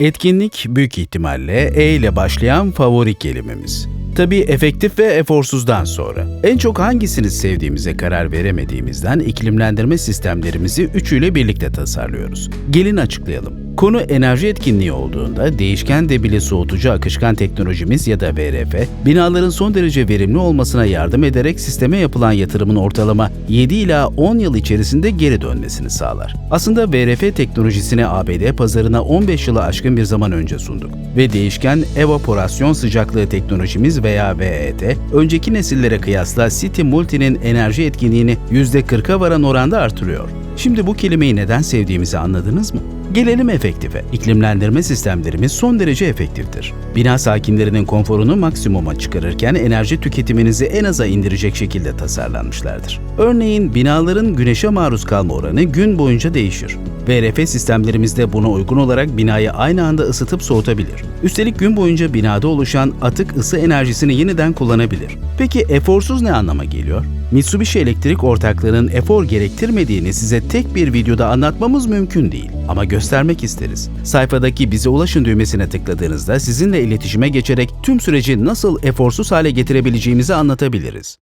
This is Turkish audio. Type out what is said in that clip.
Etkinlik büyük ihtimalle E ile başlayan favori kelimemiz. Tabii efektif ve eforsuzdan sonra. En çok hangisini sevdiğimize karar veremediğimizden iklimlendirme sistemlerimizi üçüyle birlikte tasarlıyoruz. Gelin açıklayalım. Konu enerji etkinliği olduğunda değişken debili soğutucu akışkan teknolojimiz ya da VRF, binaların son derece verimli olmasına yardım ederek sisteme yapılan yatırımın ortalama 7 ila 10 yıl içerisinde geri dönmesini sağlar. Aslında VRF teknolojisini ABD pazarına 15 yılı aşkın bir zaman önce sunduk ve değişken evaporasyon sıcaklığı teknolojimiz veya VET, önceki nesillere kıyasla City Multi'nin enerji etkinliğini %40'a varan oranda artırıyor. Şimdi bu kelimeyi neden sevdiğimizi anladınız mı? Gelelim efektife. İklimlendirme sistemlerimiz son derece efektiftir. Bina sakinlerinin konforunu maksimuma çıkarırken enerji tüketiminizi en aza indirecek şekilde tasarlanmışlardır. Örneğin binaların güneşe maruz kalma oranı gün boyunca değişir. VRF sistemlerimizde buna uygun olarak binayı aynı anda ısıtıp soğutabilir. Üstelik gün boyunca binada oluşan atık ısı enerjisini yeniden kullanabilir. Peki eforsuz ne anlama geliyor? Mitsubishi Elektrik ortaklığının efor gerektirmediğini size tek bir videoda anlatmamız mümkün değil. Ama göstermek isteriz. Sayfadaki bize ulaşın düğmesine tıkladığınızda sizinle iletişime geçerek tüm süreci nasıl eforsuz hale getirebileceğimizi anlatabiliriz.